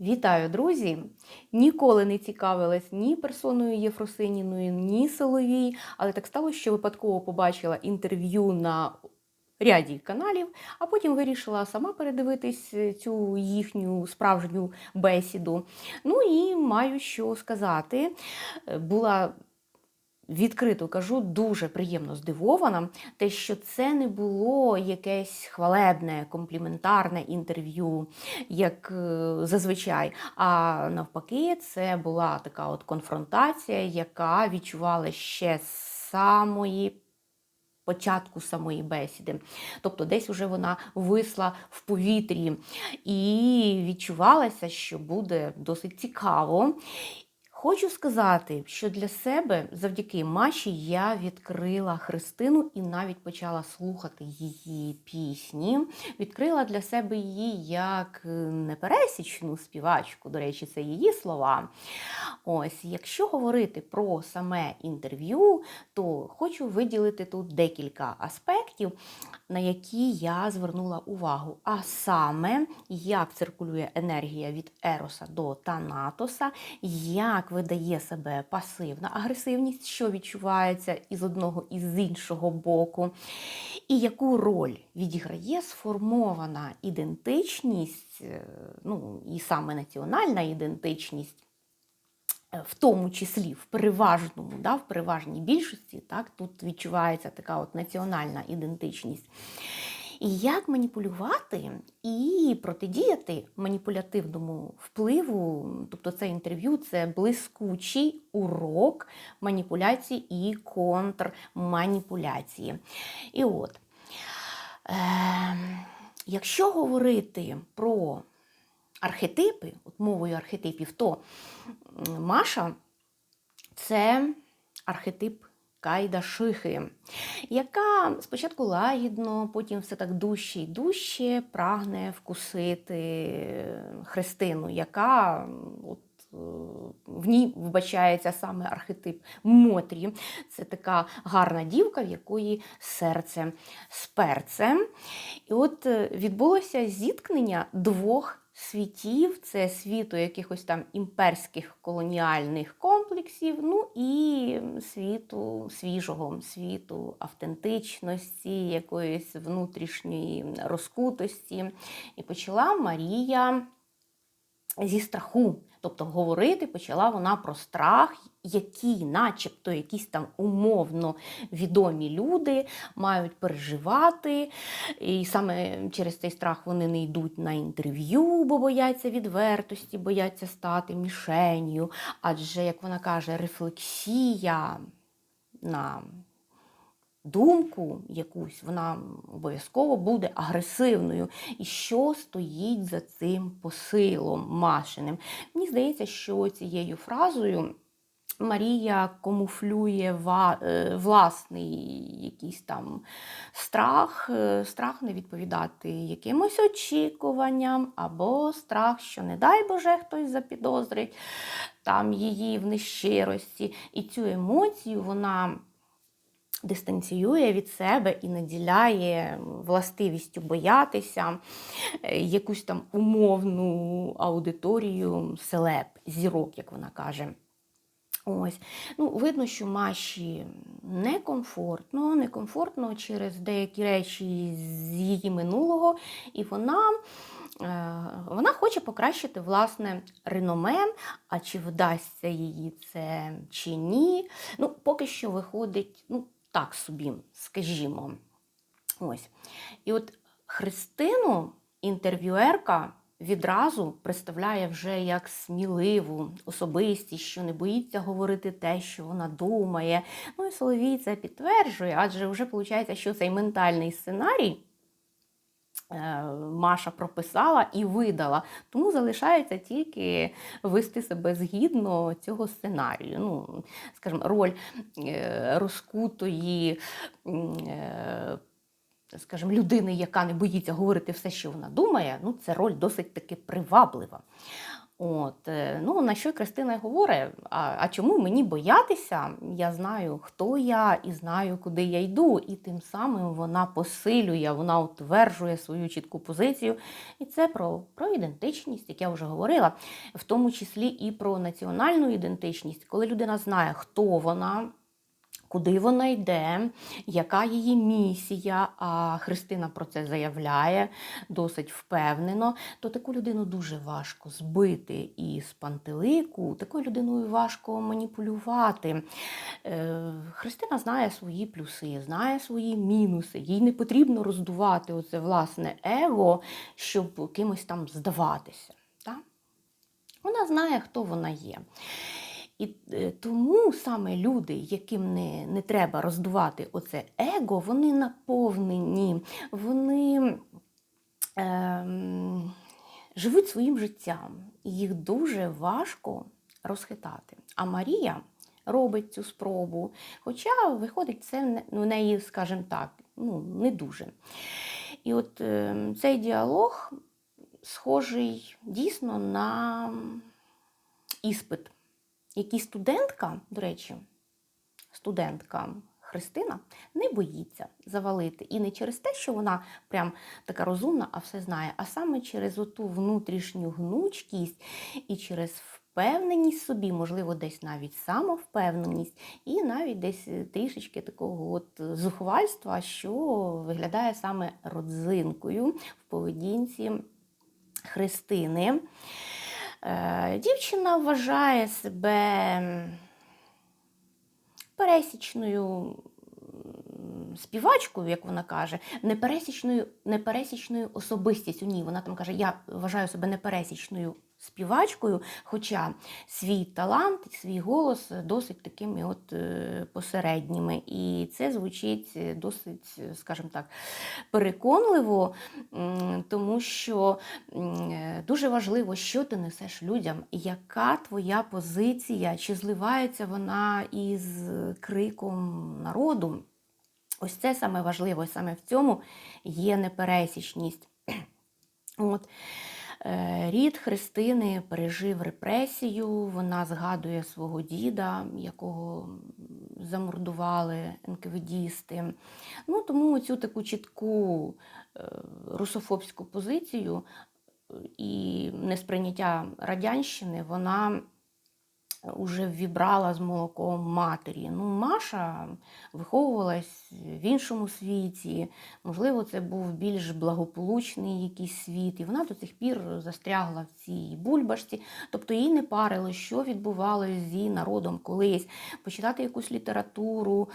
Вітаю, друзі! Ніколи не цікавилась ні персоною Єфросиніною, ні Соловій, але так сталося, що випадково побачила інтерв'ю на ряді каналів, а потім вирішила сама передивитись цю їхню справжню бесіду. Ну і маю що сказати. Була Відкрито кажу, дуже приємно здивована, те, що це не було якесь хвалебне, компліментарне інтерв'ю, як е, зазвичай. А навпаки, це була така от конфронтація, яка відчувала ще з самої. Початку самої бесіди, тобто десь вже вона висла в повітрі і відчувалося, що буде досить цікаво. Хочу сказати, що для себе завдяки Маші я відкрила Христину і навіть почала слухати її пісні. Відкрила для себе її як непересічну співачку, до речі, це її слова. Ось, якщо говорити про саме інтерв'ю, то хочу виділити тут декілька аспектів, на які я звернула увагу. А саме, як циркулює енергія від Ероса до Танатоса, як видає себе пасивна агресивність, що відчувається із одного і з іншого боку, і яку роль відіграє сформована ідентичність, е, ну і саме національна ідентичність. е, В тому числі в переважному, да, в переважній більшості, так, тут відчувається така от національна ідентичність. І як маніпулювати і протидіяти маніпулятивному впливу, тобто це інтерв'ю це блискучий урок маніпуляції і контрманіпуляції. І от, е, якщо говорити про архетипи, от мовою архетипів, то Маша це архетип Кайда Шихи, яка спочатку лагідно, потім все так дужче і дужче прагне вкусити Христину, яка от, е, в ній вбачається саме архетип Мотрі. Це така гарна дівка, в якої серце з перцем. І от е, відбулося зіткнення двох світів, це світу якихось там імперських колоніальних комплексів, ну і світу свіжого, світу автентичності, якоїсь внутрішньої розкутості. І почала Марія зі страху. Тобто говорити почала вона про страх, який, начебто, якісь там умовно відомі люди мають переживати. І саме через цей страх вони не йдуть на інтерв'ю, бо бояться відвертості, бояться стати мішенью. Адже, як вона каже, рефлексія на думку якусь, вона обов'язково буде агресивною. І що стоїть за цим посилом Машиним? Мені здається, що цією фразою. Марія камуфлює е, власний якийсь там страх, е, страх не відповідати якимось очікуванням, або страх, що, не дай Боже, хтось запідозрить там її в нещирості. І цю емоцію вона дистанціює від себе і наділяє властивістю боятися е, якусь там умовну аудиторію селеб, зірок, як вона каже. Ось, ну, видно, що Маші некомфортно, некомфортно через деякі речі з її минулого, і вона, е, вона хоче покращити власне реноме. А чи вдасться їй це чи ні? Ну, поки що виходить, ну, так собі, скажімо. Ось. І от Христину, інтерв'юерка, відразу представляє вже як сміливу особистість, що не боїться говорити те, що вона думає. Ну і Соловій це підтверджує, адже вже виходить, що цей ментальний сценарій. е, Маша прописала і видала, тому залишається тільки вести себе згідно цього сценарію. Ну, скажімо, роль е, розкутої е, скажімо, людини, яка не боїться говорити все, що вона думає, ну, це роль досить таки приваблива. От, е, ну, на що Кристина й говорить, а, а чому мені боятися? Я знаю, хто я і знаю, куди я йду. І тим самим вона посилює, вона утверджує свою чітку позицію. І це про, про ідентичність, як я вже говорила, в тому числі і про національну ідентичність, коли людина знає, хто вона. Куди вона йде, яка її місія, а Христина про це заявляє досить впевнено, то таку людину дуже важко збити і з пантелику, такою людиною важко маніпулювати. Е, Христина знає свої плюси, знає свої мінуси. Їй не потрібно роздувати оце власне его, щоб кимось там здаватися. Вона знає, хто вона є. І е, тому саме люди, яким не, не треба роздувати оце его, вони наповнені, вони ем, живуть своїм життям, і їх дуже важко розхитати. А Марія робить цю спробу, хоча виходить це не- в неї, скажімо так, ну, не дуже. І от е, цей діалог схожий дійсно на іспит який студентка, до речі, студентка Христина не боїться завалити. І не через те, що вона прям така розумна, а все знає, а саме через оту внутрішню гнучкість і через впевненість собі, можливо, десь навіть самовпевненість, і навіть десь трішечки такого от зухвальства, що виглядає саме родзинкою в поведінці Христини. Е, Дівчина вважає себе пересічною співачкою, як вона каже, непересічною, непересічною особистістю. Ні, вона там каже, я вважаю себе непересічною співачкою, хоча свій талант, свій голос досить такими от е, посередніми. І це звучить досить, скажімо так, переконливо, тому що е, дуже важливо, що ти несеш людям, яка твоя позиція, чи зливається вона із криком народу. Ось це саме важливо, і саме в цьому є непересічність. От. Е, Рід Христини пережив репресію, вона згадує свого діда, якого замордували НКВДісти. Ну, тому цю таку чітку е, русофобську позицію е, і несприйняття радянщини вона уже ввібрала з молоком матері. Ну, Маша виховувалась в іншому світі, можливо, це був більш благополучний якийсь світ, і вона до цих пір застрягла в цій бульбашці. Тобто їй не парило, що відбувалося з її народом колись, почитати якусь літературу,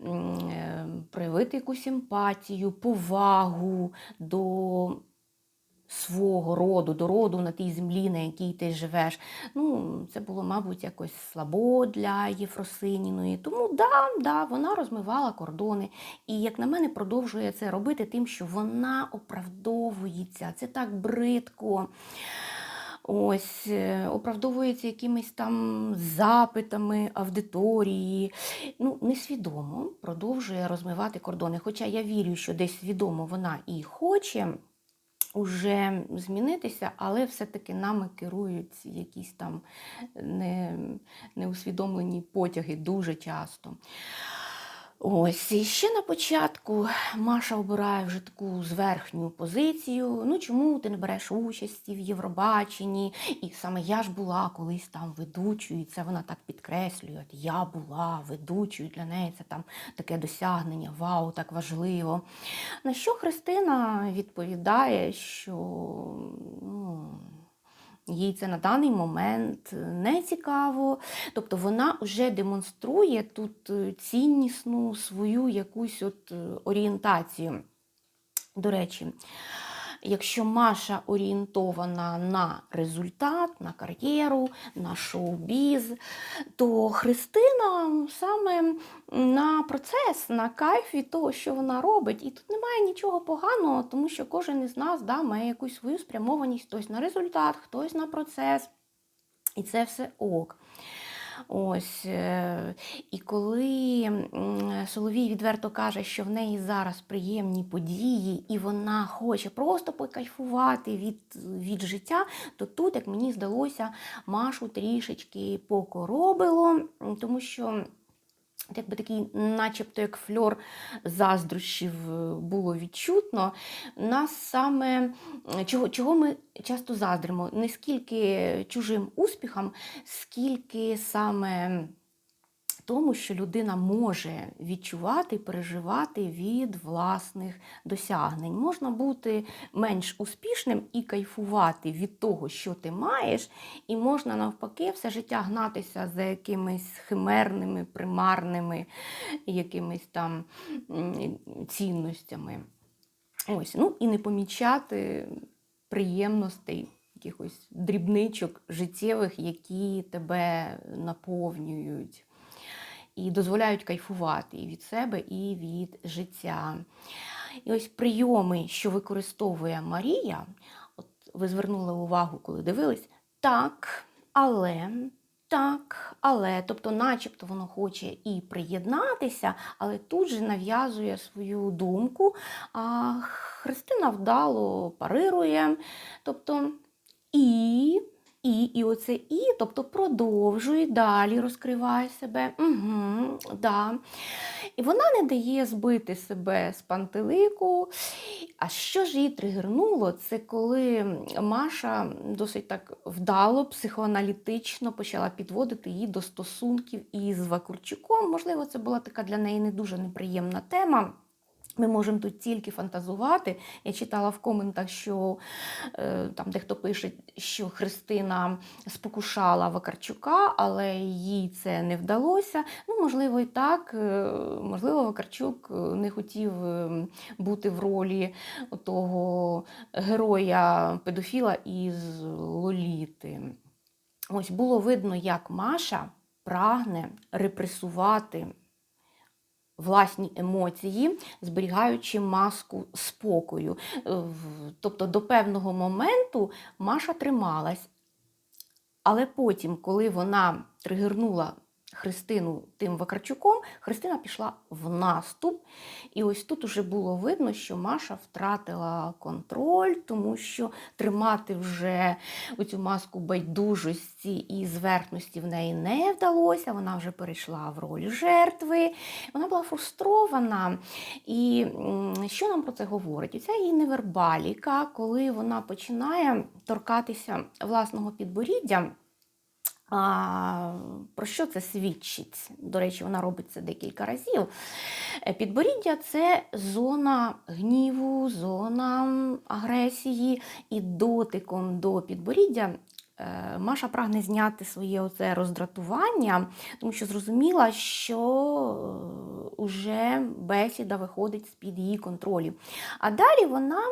е, проявити якусь емпатію, повагу до свого роду, до роду на тій землі, на якій ти живеш. Ну, це було, мабуть, якось слабо для Єфросиніної. Тому да, да, вона розмивала кордони. І, як на мене, продовжує це робити тим, що вона оправдовується. Це так бридко. Ось, е, оправдовується якимись там запитами аудиторії. Ну, несвідомо продовжує розмивати кордони. Хоча я вірю, що десь свідомо вона і хоче уже змінитися, але все-таки нами керують якісь там не, неусвідомлені потяги дуже часто. Ось, і ще на початку Маша обирає вже таку зверхню позицію. Ну чому ти не береш участі в Євробаченні? І саме я ж була колись там ведучою, і це вона так підкреслює. От я була ведучою, для неї це там таке досягнення, вау, так важливо. На що Христина відповідає, що ну, їй це на даний момент не цікаво. Тобто вона вже демонструє тут е, ціннісну свою якусь от е, орієнтацію. До речі, якщо Маша орієнтована на результат, на кар'єру, на шоу-біз, то Христина саме на процес, на кайф від того, що вона робить. І тут немає нічого поганого, тому що кожен із нас да, має якусь свою спрямованість, хтось на результат, хтось на процес. І це все ок. Ось, е, і коли Соловій відверто каже, що в неї зараз приємні події, і вона хоче просто покайфувати від, від життя, то тут, як мені здалося, Машу трішечки покоробило, тому що. Якби такий, начебто, як фльор заздрощів е, було відчутно. Нас саме чого, чого ми часто заздримо? Не скільки чужим успіхам, скільки саме тому, що людина може відчувати, переживати від власних досягнень. Можна бути менш успішним і кайфувати від того, що ти маєш, і можна навпаки все життя гнатися за якимись химерними, примарними якимись там цінностями. Ось, ну і не помічати приємностей, якихось дрібничок життєвих, які тебе наповнюють і дозволяють кайфувати і від себе, і від життя. І ось прийоми, що використовує Марія, от ви звернули увагу, коли дивились, так, але. Так, але, тобто, начебто воно хоче і приєднатися, але тут же нав'язує свою думку. А Христина вдало парирує. Тобто, і, і, і оце і, тобто продовжує далі розкриває себе. Угу, да. І вона не дає збити себе з пантелику. А що ж її тригернуло, це коли Маша досить так вдало, психоаналітично почала підводити її до стосунків із Вакурчуком. Можливо, це була така для неї не дуже неприємна тема. Ми можемо тут тільки фантазувати. Я читала в коментах, що е, там дехто пише, що Христина спокушала Вакарчука, але їй це не вдалося. Ну, можливо, і так. Е, Можливо, Вакарчук не хотів е, бути в ролі того героя-педофіла із Лоліти. Ось було видно, як Маша прагне репресувати власні емоції, зберігаючи маску спокою. Е, Тобто до певного моменту Маша трималась, але потім, коли вона тригернула Христину тим Вакарчуком, Христина пішла в наступ. І ось тут уже було видно, що Маша втратила контроль, тому що тримати вже оцю маску байдужості і зверхності в неї не вдалося. Вона вже перейшла в роль жертви. Вона була фрустрована. І що нам про це говорить? Оця її невербаліка, коли вона починає торкатися власного підборіддя. А, про що це свідчить? До речі, вона робить це декілька разів. Е, Підборіддя це зона гніву, зона агресії, і дотиком до підборіддя. е, Маша прагне зняти своє оце роздратування, тому що зрозуміла, що вже бесіда виходить з-під її контролю. А далі вона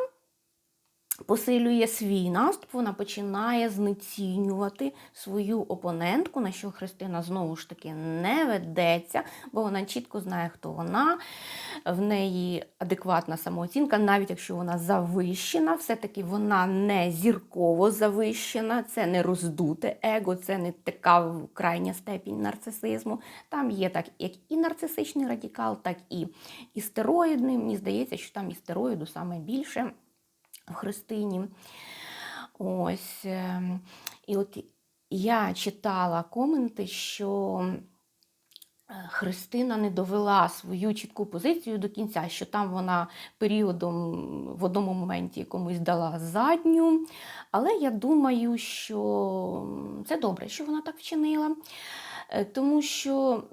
посилює свій наступ, вона починає знецінювати свою опонентку, на що Христина знову ж таки не ведеться, бо вона чітко знає, хто вона, в неї адекватна самооцінка, навіть якщо вона завищена, все-таки вона не зірково завищена, це не роздуте его, це не така крайня степінь нарцисизму. Там є так, як і нарцисичний радикал, так і істероїдний. Мені здається, що там істероїду саме більше Христині. Ось. ем, І от я читала коменти, що е, Христина не довела свою чітку позицію до кінця, що там вона періодом в одному моменті комусь дала задню. Але я думаю, що це добре, що вона так вчинила, Е, тому що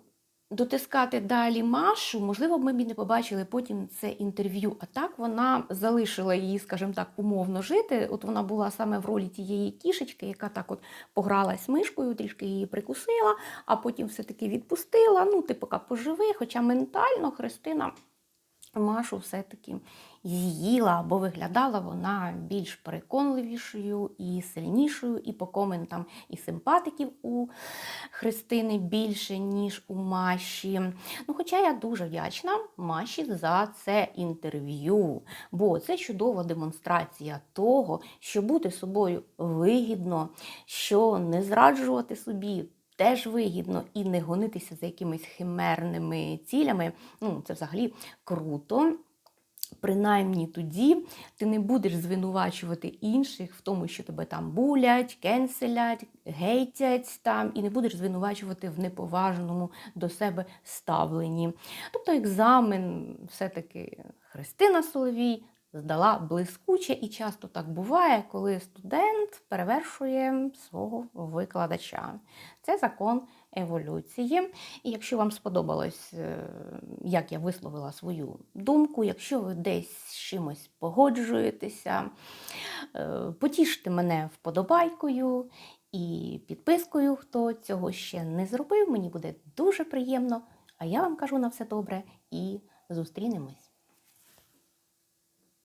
дотискати далі Машу, можливо, ми б не побачили потім це інтерв'ю. А так вона залишила її, скажімо так, умовно жити. От вона була саме в ролі тієї кішечки, яка так от погралась мишкою, трішки її прикусила, а потім все-таки відпустила. Ну, ти поки поживи, хоча ментально Христина. Машу все-таки з'їла, або виглядала вона більш переконливішою і сильнішою, і по коментам і симпатиків у Христини більше, ніж у Маші. Ну, Хоча я дуже вдячна Маші за це інтерв'ю, бо це чудова демонстрація того, що бути собою вигідно, що не зраджувати собі теж вигідно і не гонитися за якимись химерними цілями. Ну, це взагалі круто. Принаймні тоді ти не будеш звинувачувати інших в тому, що тебе там булять, кенселять, гейтять там, і не будеш звинувачувати в неповажному до себе ставленні. Тобто екзамен все-таки Христина Соловій здала блискуче, і часто так буває, коли студент перевершує свого викладача. Це закон еволюції. І якщо вам сподобалось, е, як я висловила свою думку, якщо ви десь з чимось погоджуєтеся, е, потіште мене вподобайкою і підпискою, хто цього ще не зробив. Мені буде дуже приємно. А я вам кажу на все добре і зустрінемось.